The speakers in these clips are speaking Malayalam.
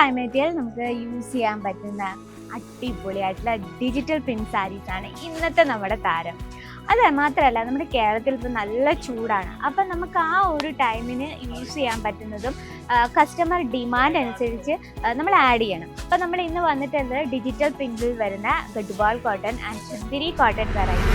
ക്ലൈമറ്റിൽ നമുക്ക് യൂസ് ചെയ്യാൻ പറ്റുന്ന അടിപൊളിയായിട്ടുള്ള ഡിജിറ്റൽ പിൻ സാരീസ് ആണ് ഇന്നത്തെ നമ്മുടെ താരം. അത് മാത്രമല്ല നമ്മുടെ കേരളത്തിൽ ഇപ്പോൾ നല്ല ചൂടാണ്. അപ്പം നമുക്ക് ആ ഒരു ടൈമിന് യൂസ് ചെയ്യാൻ പറ്റുന്നതും കസ്റ്റമർ ഡിമാൻഡ് അനുസരിച്ച് നമ്മൾ ആഡ് ചെയ്യണം. അപ്പം നമ്മൾ ഇന്ന് വന്നിട്ടുള്ളത് ഡിജിറ്റൽ പ്രിന്റിൽ വരുന്ന Gadwal cotton and Chanderi cotton variety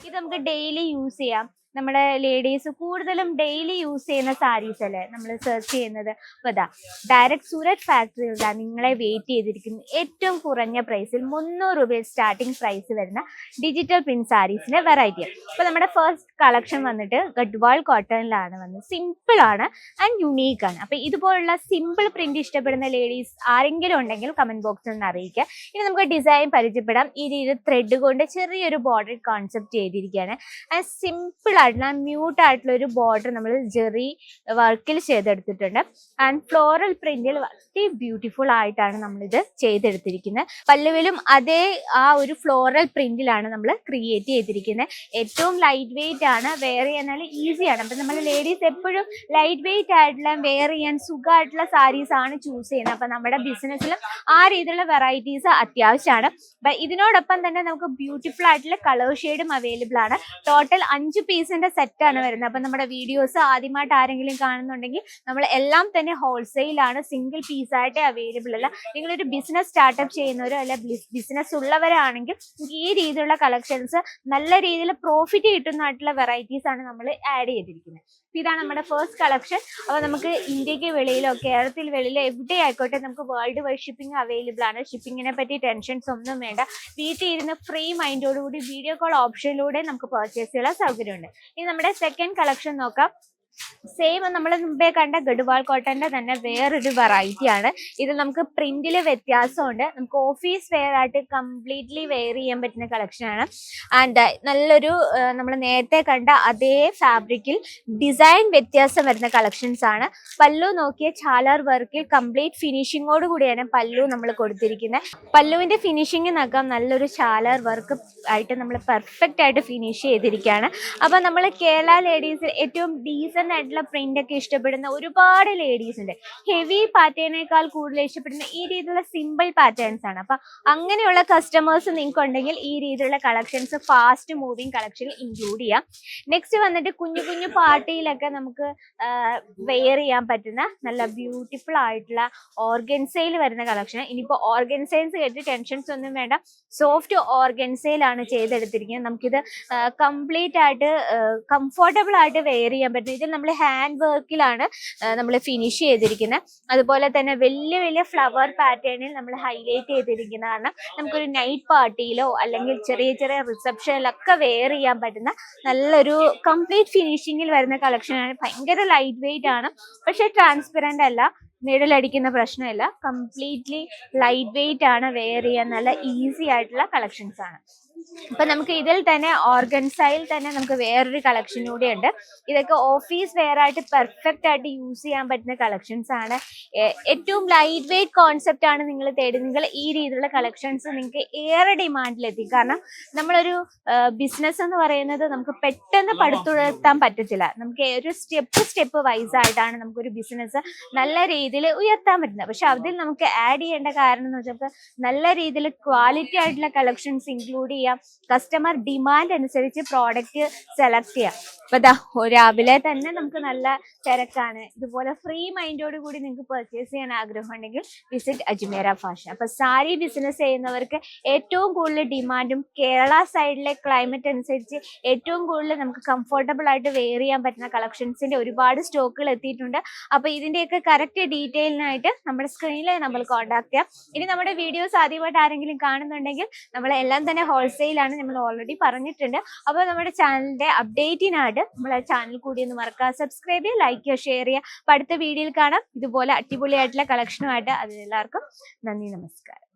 ഇത് നമുക്ക് ഡെയിലി യൂസ് ചെയ്യാം. നമ്മുടെ ലേഡീസ് കൂടുതലും ഡെയിലി യൂസ് ചെയ്യുന്ന സാരീസ് അല്ലേ? നമ്മൾ സെർച്ച് ചെയ്യുന്നത്. അപ്പോൾ ഇതാ ഡയറക്റ്റ് സൂരറ്റ് ഫാക്ടറിയിൽ നിങ്ങളെ വെയിറ്റ് ചെയ്തിരിക്കുന്ന ഏറ്റവും കുറഞ്ഞ പ്രൈസിൽ മുന്നൂറ് രൂപയിൽ സ്റ്റാർട്ടിംഗ് പ്രൈസ് വരുന്ന ഡിജിറ്റൽ പ്രിന്റ് സാരീസിന്റെ വെറൈറ്റി അപ്പോൾ നമ്മുടെ ഫസ്റ്റ് കളക്ഷൻ വന്നിട്ട് ഗഡ്വാൾ കോട്ടണിലാണ് വന്നത്. സിമ്പിൾ ആണ് ആൻഡ് യുണീക്ക് ആണ്. അപ്പോൾ ഇതുപോലുള്ള സിമ്പിൾ പ്രിന്റ് ഇഷ്ടപ്പെടുന്ന ലേഡീസ് ആരെങ്കിലും ഉണ്ടെങ്കിൽ കമന്റ് ബോക്സിൽ നിന്ന് അറിയിക്കുക. ഇനി നമുക്ക് ഡിസൈൻ പരിചയപ്പെടാം. ഈ രീതിയിൽ ത്രെഡ് കൊണ്ട് ചെറിയൊരു ബോർഡർ കോൺസെപ്റ്റ് ചെയ്തിരിക്കുകയാണ്. ആൻഡ് സിമ്പിൾ ആയിട്ടുള്ള മ്യൂട്ട് ആയിട്ടുള്ള ഒരു ബോർഡർ നമ്മൾ ജെറി വർക്കിൽ ചെയ്തെടുത്തിട്ടുണ്ട്. ആൻഡ് ഫ്ലോറൽ പ്രിന്റിൽ വളരെ ബ്യൂട്ടിഫുൾ ആയിട്ടാണ് നമ്മളിത് ചെയ്തെടുത്തിരിക്കുന്നത്. പല്ലുവിലും അതേ ആ ഒരു ഫ്ലോറൽ പ്രിന്റിലാണ് നമ്മൾ ക്രിയേറ്റ് ചെയ്തിരിക്കുന്നത്. ഏറ്റവും ലൈറ്റ് വെയിറ്റ് ആണ് വെയർ ചെയ്യാൻ ഈസിയാണ് അപ്പം നമ്മൾ ലേഡീസ് എപ്പോഴും ലൈറ്റ് വെയിറ്റ് ആയിട്ടുള്ള വെയർ ചെയ്യാൻ സുഖമായിട്ടുള്ള സാരീസ് ആണ് ചൂസ് ചെയ്യുന്നത്. അപ്പം നമ്മുടെ ബിസിനസ്സിലും ആ രീതിയിലുള്ള വെറൈറ്റീസ് അത്യാവശ്യമാണ്. അപ്പം ഇതിനോടൊപ്പം തന്നെ നമുക്ക് ബ്യൂട്ടിഫുൾ ആയിട്ടുള്ള കളർ ഷെയ്ഡും അവൈലബിൾ ആണ്. ടോട്ടൽ അഞ്ച് പീസിന്റെ സെറ്റ് ആണ് വരുന്നത്. അപ്പം നമ്മുടെ വീഡിയോസ് ആദ്യമായിട്ട് ആരെങ്കിലും കാണുന്നുണ്ടെങ്കിൽ നമ്മൾ എല്ലാം തന്നെ ഹോൾസെയിൽ ആണ് സിംഗിൾ പീസ് ആയിട്ടേ അവൈലബിൾ അല്ല നിങ്ങളൊരു ബിസിനസ് സ്റ്റാർട്ടപ്പ് ചെയ്യുന്നവരോ അല്ല ബിസിനസ് ഉള്ളവരാണെങ്കിൽ ഈ രീതിയിലുള്ള കളക്ഷൻസ് നല്ല രീതിയിൽ പ്രോഫിറ്റ് കിട്ടുന്നതായിട്ടുള്ള വെറൈറ്റീസ് ആണ് നമ്മൾ ആഡ് ചെയ്തിരിക്കുന്നത്. ഇതാണ് നമ്മുടെ ഫസ്റ്റ് കളക്ഷൻ അപ്പോൾ നമുക്ക് ഇന്ത്യയ്ക്ക് വെളിയിലോ കേരളത്തിൽ വെളിയിലോ എവിടെ ആയിക്കോട്ടെ നമുക്ക് വേൾഡ് വൈഡ് ഷിപ്പിംഗ് അവൈലബിൾ ആണ്. ഷിപ്പിങ്ങിനെ പറ്റി ടെൻഷൻസ് ഒന്നും വേണ്ട. വീട്ടിൽ ഇരുന്ന് ഫ്രീ മൈൻഡോടുകൂടി വീഡിയോ കോൾ ഓപ്ഷനിലൂടെ നമുക്ക് പർച്ചേസ് ചെയ്യാൻ സൗകര്യമുണ്ട്. ഇനി നമ്മുടെ സെക്കൻഡ് കളക്ഷൻ നോക്കാം. സെയിം നമ്മൾ മുമ്പേ കണ്ട ഗഡുവാൾ കോട്ടന്റെ തന്നെ വേറൊരു വെറൈറ്റി ആണ്. ഇത് നമുക്ക് പ്രിന്റിൽ വ്യത്യാസമുണ്ട്. നമുക്ക് ഓഫീസ് വെയർ ആയിട്ട് കംപ്ലീറ്റ്ലി വെയർ ചെയ്യാൻ പറ്റുന്ന കളക്ഷൻ ആണ്. ആൻഡ് നല്ലൊരു നമ്മൾ നേരത്തെ കണ്ട അതേ ഫാബ്രിക്കിൽ ഡിസൈൻ വ്യത്യാസം വരുന്ന കളക്ഷൻസ് ആണ്. പല്ലു നോക്കിയ ചാലാർ വർക്കിൽ കംപ്ലീറ്റ് ഫിനിഷിങ്ങോട് കൂടിയാണ് പല്ലു നമ്മൾ കൊടുത്തിരിക്കുന്നത് പല്ലുവിന്റെ ഫിനിഷിംഗ് നോക്കാം നല്ലൊരു ചാലാർ വർക്ക് ആയിട്ട് നമ്മൾ പെർഫെക്റ്റ് ആയിട്ട് ഫിനിഷ് ചെയ്തിരിക്കുകയാണ് അപ്പൊ നമ്മൾ കേരള ലേഡീസിൽ ഏറ്റവും ഡീസന്റ് ആയിട്ടുള്ള പ്രിന്റ് ഒക്കെ ഇഷ്ടപ്പെടുന്ന ഒരുപാട് ലേഡീസ് ഉണ്ട്. ഹെവി പാറ്റേണേക്കാൾ കൂടുതൽ ഇഷ്ടപ്പെടുന്ന ഈ രീതിയിലുള്ള സിമ്പിൾ പാറ്റേൺസ് ആണ്. അപ്പൊ അങ്ങനെയുള്ള കസ്റ്റമേഴ്സ് നിങ്ങൾക്ക് ഉണ്ടെങ്കിൽ ഈ രീതിയിലുള്ള collections fast moving collection include ചെയ്യാം. നെക്സ്റ്റ് വന്നിട്ട് കുഞ്ഞു കുഞ്ഞു പാർട്ടിയിലൊക്കെ നമുക്ക് വെയർ ചെയ്യാൻ പറ്റുന്ന നല്ല ബ്യൂട്ടിഫുൾ ആയിട്ടുള്ള ഓർഗൻസയിൽ വരുന്ന കളക്ഷൻ ഇനിയിപ്പോൾ ഓർഗൻസൈൻസ് കേട്ട് ടെൻഷൻസ് ഒന്നും വേണ്ട. സോഫ്റ്റ് ഓർഗൻസയിലാണ് ചെയ്തെടുത്തിരിക്കുന്നത്. നമുക്കിത് കംപ്ലീറ്റ് ആയിട്ട് കംഫർട്ടബിൾ ആയിട്ട് വെയർ ചെയ്യാൻ പറ്റും. ഇതിൽ നമ്മൾ ഹാൻഡ് വർക്കിലാണ് നമ്മൾ ഫിനിഷ് ചെയ്തിരിക്കുന്നത് അതുപോലെ തന്നെ വലിയ വലിയ ഫ്ലവർ പാറ്റേണിൽ നമ്മൾ ഹൈലൈറ്റ് ചെയ്തിരിക്കുന്ന ചെയ്തിരിക്കുന്നതാണ്. നമുക്കൊരു നൈറ്റ് പാർട്ടിയിലോ അല്ലെങ്കിൽ ചെറിയ ചെറിയ റിസപ്ഷനിലൊക്കെ വെയർ ചെയ്യാൻ പറ്റുന്ന നല്ലൊരു കംപ്ലീറ്റ് ഫിനിഷിങ്ങിൽ വരുന്ന കളക്ഷനാണ് ഭയങ്കര ലൈറ്റ് വെയിറ്റ് ആണ്. പക്ഷെ ട്രാൻസ്പെറന്റ് അല്ല നിഴലടിക്കുന്ന പ്രശ്നമില്ല. കംപ്ലീറ്റ്ലി ലൈറ്റ് വെയിറ്റ് ആണ് വെയർ ചെയ്യാൻ നല്ല ഈസി ആയിട്ടുള്ള കളക്ഷൻസ് ആണ്. അപ്പൊ നമുക്ക് ഇതിൽ തന്നെ ഓർഗൻസയിൽ തന്നെ നമുക്ക് വേറൊരു കളക്ഷൻ കൂടി ഉണ്ട്. ഇതൊക്കെ ഓഫീസ് വെയർ ആയിട്ട് പെർഫെക്റ്റ് ആയിട്ട് യൂസ് ചെയ്യാൻ പറ്റുന്ന കളക്ഷൻസ് ആണ്. ഏറ്റവും ലൈറ്റ് വെയിറ്റ് കോൺസെപ്റ്റ് ആണ് നിങ്ങൾ തേടുന്നെങ്കിൽ ഈ രീതിയിലുള്ള കളക്ഷൻസ് നിങ്ങൾക്ക് ഏറെ ഡിമാൻഡിലെത്തി കാരണം നമ്മളൊരു ബിസിനസ് എന്ന് പറയുന്നത് നമുക്ക് പെട്ടെന്ന് പടുത്തുയർത്താൻ പറ്റത്തില്ല. നമുക്ക് ഒരു സ്റ്റെപ്പ് സ്റ്റെപ്പ് വൈസ് ആയിട്ടാണ് നമുക്കൊരു ബിസിനസ് നല്ല രീതിയിൽ ഉയർത്താൻ പറ്റുന്നത്. പക്ഷെ അതിൽ നമുക്ക് ആഡ് ചെയ്യേണ്ട കാരണം എന്ന് വെച്ചാൽ നല്ല രീതിയിൽ ക്വാളിറ്റി ആയിട്ടുള്ള കളക്ഷൻസ് ഇൻക്ലൂഡ് ചെയ്യാം. കസ്റ്റമർ ഡിമാൻഡ് അനുസരിച്ച് പ്രോഡക്റ്റ് സെലക്ട് ചെയ്യാം. ഓ- രാവിലെ തന്നെ നമുക്ക് നല്ല തിരക്കാണ്. ഇതുപോലെ ഫ്രീ മൈൻഡോട് കൂടി നിങ്ങൾക്ക് പെർച്ചേസ് ചെയ്യാൻ ആഗ്രഹം ഉണ്ടെങ്കിൽ വിസിറ്റ് അജ്മേര ഫാഷൻ. അപ്പൊ സാരി ബിസിനസ് ചെയ്യുന്നവർക്ക് ഏറ്റവും കൂടുതൽ ഡിമാൻഡും കേരള സൈഡിലെ ക്ലൈമറ്റ് അനുസരിച്ച് ഏറ്റവും കൂടുതൽ നമുക്ക് കംഫർട്ടബിൾ ആയിട്ട് വെയർ ചെയ്യാൻ പറ്റുന്ന കളക്ഷൻസിന്റെ ഒരുപാട് സ്റ്റോക്കുകൾ എത്തിയിട്ടുണ്ട്. അപ്പൊ ഇതിന്റെയൊക്കെ കറക്റ്റ് ഡീറ്റെയിലിനായിട്ട് നമ്മുടെ സ്ക്രീനിൽ നമ്മൾ കോൺടാക്ട് ചെയ്യാം. ഇനി നമ്മുടെ വീഡിയോസ് ആദ്യമായിട്ട് ആരെങ്കിലും കാണുന്നുണ്ടെങ്കിൽ നമ്മൾ എല്ലാം തന്നെ ഹോൾസെയിലാണ് നമ്മൾ ഓൾറെഡി പറഞ്ഞിട്ടുണ്ട്. അപ്പോൾ നമ്മുടെ ചാനലിന്റെ അപ്ഡേറ്റിനായിട്ട് നമ്മളെ ചാനൽ കൂടി ഒന്ന് മറക്കുക സബ്സ്ക്രൈബ് ചെയ്യുക ലൈക്ക് ചെയ്യുക ഷെയർ ചെയ്യുക. അടുത്ത വീഡിയോയിൽ കാണാം. ഇതുപോലെ അടിപൊളിയായിട്ടുള്ള കളക്ഷനുമായിട്ട് അതിലെല്ലാവർക്കും നന്ദി നമസ്കാരം.